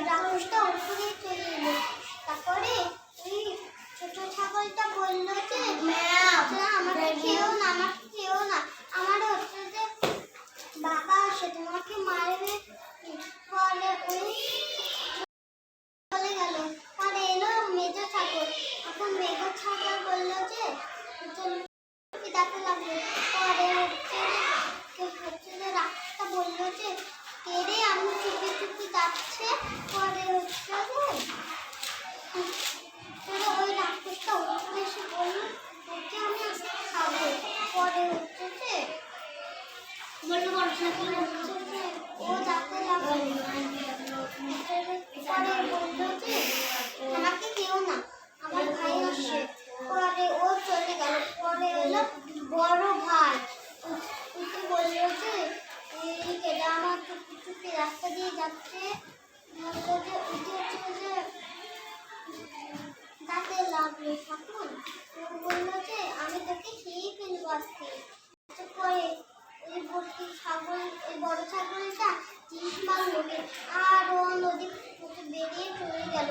রাক্ষসটা উপরে চলে এলো তারপরে ওই ছোট ছাগলটা বলল যে আমাকে খেয়েও না আমাকে খেয়েও না আমার হচ্ছে যে বাবা আসে তোমাকে মারবে পরে ওই চলে গেল পরে এলো মেজ ছাগল এখন মেঘ ছাগল বলল যে পিতাকে লাগবে পরে হচ্ছে হচ্ছে যে রাক্ষসটা বলল যে হেরে আমি চুপি চুপি যাচ্ছে পরে হচ্ছে পরে ওই রাক্ষসটা অন্য এসে বলল, ওকে আমি খাব। পরে হচ্ছে বলল পড়াশোনা করে রাস্তা দিয়ে যাচ্ছে। তাতে লাগল ঠাকুর। ও বলল যে, আমি তোকে খেয়ে ফেলব আজকে। পরে ওই ভর্তি ছাগল, ওই বড় ছাগলটা জিনিস মারলো। আর ও নদী বেরিয়ে চলে গেল।